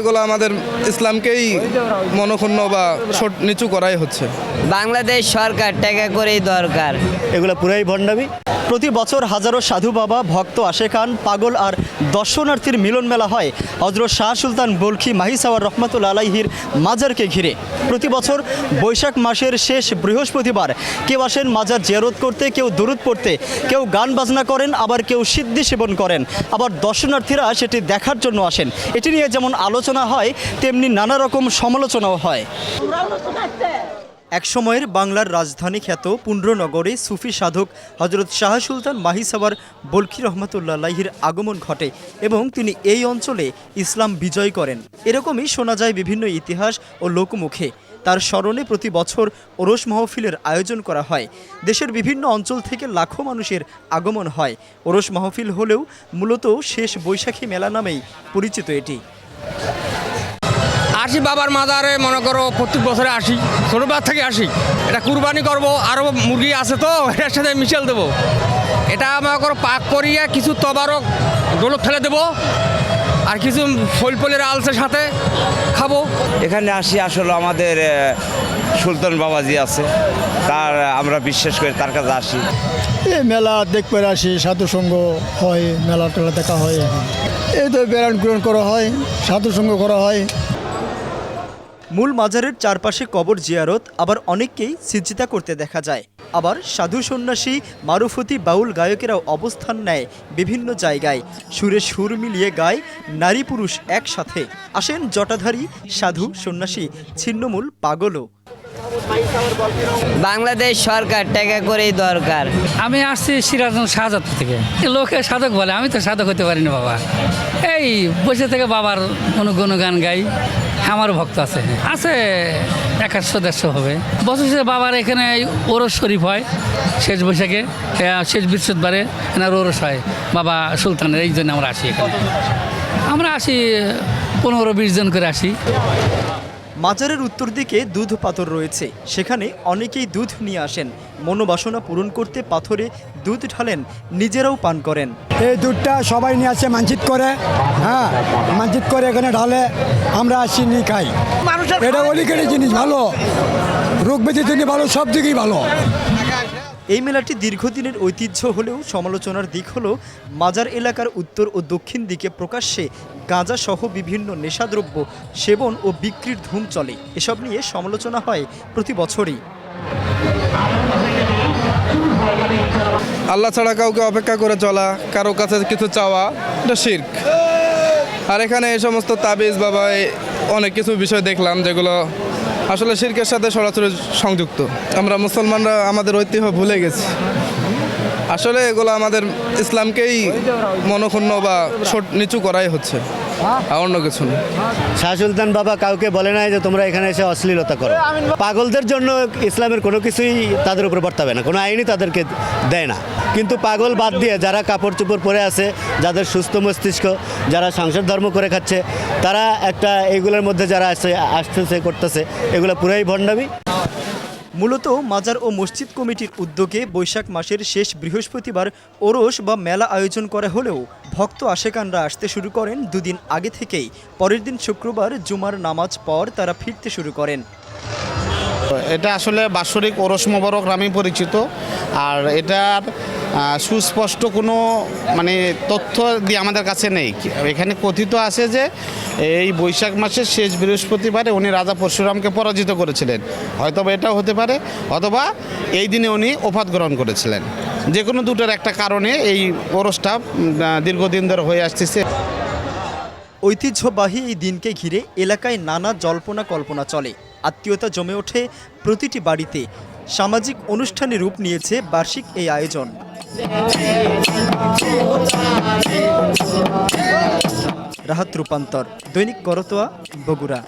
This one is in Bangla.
এগুলো আমাদের ইসলামকেই মনক্ষুণ্ণ বা ছোট নিচু করাই হচ্ছে। বাংলাদেশ সরকার টাকা করেই দরকার। এগুলো পুরাই ভণ্ডামি। প্রতি বছর হাজারো সাধু বাবা ভক্ত আশেখান পাগল আর দর্শনার্থীর মিলন মেলা হয়। হজরত শাহ সুলতান বলখি মাহিসাওয়ার রহমাতুল আলাইহির মাজারকে ঘিরে। প্রতি বছর বৈশাখ মাসের শেষ বৃহস্পতিবার কেউ আসেন মাজার জিয়ারত করতে কেউ দরুদ পড়তে কেউ গান বাজনা করেন আবার কেউ সিদ্ধি সেবন করেন। আবার দর্শনার্থীরা সেটি দেখার জন্য আসেন। এটি নিয়ে যেমন আলোচনা হয়, তেমনি নানা রকম সমালোচনাও হয়। একসময়ের বাংলার রাজধানী খ্যাত পুণ্ড্রনগরে সুফি সাধক হজরত শাহ সুলতান মাহিসাবার বলকি রহমতুল্লাহির আগমন ঘটে এবং তিনি এই অঞ্চলে ইসলাম বিজয় করেন। এরকমই শোনা যায় বিভিন্ন ইতিহাস ও লোকমুখে। তার স্মরণে প্রতি বছর ওরস মাহফিলের আয়োজন করা হয়। দেশের বিভিন্ন অঞ্চল থেকে লাখো মানুষের আগমন হয়। ওরস মাহফিল হলেও মূলত শেষ বৈশাখী মেলা নামেই পরিচিত এটি। আসি বাবার মাজারে মনে করো প্রত্যেক বছরে আসি ছোটোবার থেকে আসি। এটা কুরবানি করব আরও মুরগি আছে তো, এটার সাথে মিশেল দেবো। এটা মনে করো পাক করিয়া কিছু তবারক ডোলক ফেলে দেবো, আর কিছু ফল ফলের আলসের সাথে খাব। এখানে আসি আসলে আমাদের সুলতান বাবাজি আছে তার আমরা বিশ্বাস করি তার কাছে আসি। এই মেলা দেখতে আসি সাধু সঙ্গ হয় মেলা টেলা দেখা হয়। এই তো বেড়ান গ্রহণ করা হয় সাধু সঙ্গ করা হয়। মূল মাজারের চারপাশে কবর জিয়ারত আবার অনেককেই সিজিতা করতে দেখা যায়। আবার সাধু সন্ন্যাসী মারুফতি বাউল গায়কেরাও অবস্থান নেয় বিভিন্ন জায়গায়। সুরে সুর মিলিয়ে গায় নারী পুরুষ একসাথে। আসেন জটাধারী সাধু সন্ন্যাসী ছিন্নমূল পাগলও। বাংলাদেশ সরকার টাকা করেই দরকার। আমি আসছি সিরাজগঞ্জ শাহজাদপুর থেকে। লোকে সাধক বলে, আমি তো সাধক হতে পারি না বাবা। এই বসে থেকে বাবার কোনো গুণগান গাই আমারও ভক্ত আছে। আছে একাশশো দেড়শো হবে। বছর শেষে বাবার এখানে ওরস শরীফ হয়, শেষ বৈশাখে শেষ বৃহস্পতিবারে এনার ওরস হয়, বাবা সুলতানের, এই জন্য আমরা আসি এখানে। আমরা আসি পনেরো বিশ জন করে আসি। মাজারের উত্তর দিকে দুধ পাথর রয়েছে। সেখানে অনেকেই দুধ নিয়ে আসেন। মনোবাসনা পূরণ করতে পাথরে দুধ ঢালেন নিজেরাও পান করেন। এই দুধটা সবাই নিয়ে আসে মানচিত করে। হ্যাঁ মানচিত করে এখানে ঢালে আমরা আসি নিয়ে খাই। এটা অলিকেটের জিনিস ভালো। রোগ ব্যাধির জন্য ভালো সব দিকেই ভালো। এই মেলাটি দীর্ঘদিনের ঐতিহ্য হলেও সমালোচনার দিক হল মাজার এলাকার উত্তর ও দক্ষিণ দিকে প্রকাশ্যে গাঁজা সহ বিভিন্ন নেশাদ্রব্য, সেবন ও বিক্রির ধুম চলে। এসব নিয়ে সমালোচনা হয় প্রতি বছরই। আল্লাহ ছাড়া কাউকে অপেক্ষা করে চলা, কারও কাছে কিছু চাওয়া, এটা শির্ক। আর এখানে এই সমস্ত তাবিজ বাবা অনেক কিছু বিষয় দেখলাম, যেগুলো আসলে শির্কের সাথে সরাসরি সংযুক্ত। আমরা মুসলমানরা আমাদের ঐতিহ্য ভুলে গেছি। আসলে এগুলো আমাদের ইসলামকেই মনক্ষুণ্ণ বা নিচু করাই হচ্ছে অন্য কিছু না। শাহ সুলতান বাবা কাউকে বলে নাই যে তোমরা এখানে এসে অশ্লীলতা করো। পাগলদের জন্য ইসলামের কোনো কিছুই তাদের উপর বর্তাবে না, কোনো আইনই তাদেরকে দেয় না। কিন্তু পাগল বাদ দিয়ে যারা কাপড় চোপড় পরে আছে, যাদের সুস্থ মস্তিষ্ক, যারা সংসার ধর্ম করে খাচ্ছে, তারা একটা এইগুলোর মধ্যে যারা আসছে আসতেছে, করতেছে, এগুলো পুরাই ভণ্ডামি। মূলত মাজার ও মসজিদ কমিটির উদ্যোগে বৈশাখ মাসের শেষ বৃহস্পতিবার ওরস বা মেলা আয়োজন করা হলেও ভক্ত আশেকানরা আসতে শুরু করেন দুদিন আগে থেকেই। পরের দিন শুক্রবার জুমার নামাজ পর তারা ফিরতে শুরু করেন। এটা আসলে বাৎসরিক ওরস মোবারক নামে পরিচিত। আর এটার সুস্পষ্ট কোনো মানে তথ্য দিয়ে আমাদের কাছে নেই। এখানে কথিত আছে যে, এই বৈশাখ মাসের শেষ বৃহস্পতিবারে উনি রাজা পরশুরামকে পরাজিত করেছিলেন। হয়তো এটাও হতে পারে, অথবা এই দিনে উনি ওফাত গ্রহণ করেছিলেন। যে কোনো দুটোর একটা কারণে এই ওরসটা দীর্ঘদিন ধরে হয়ে আসতেছে। ঐতিহ্যবাহী এই দিনকে ঘিরে এলাকায় নানা জল্পনা কল্পনা চলে। আত্মীয়তা জমে ওঠে প্রতিটি বাড়িতে। সামাজিক অনুষ্ঠানে রূপ নিয়েছে বার্ষিক এই আয়োজন। রাহাত রূপান্তর দৈনিক করতোয়া বগুড়া।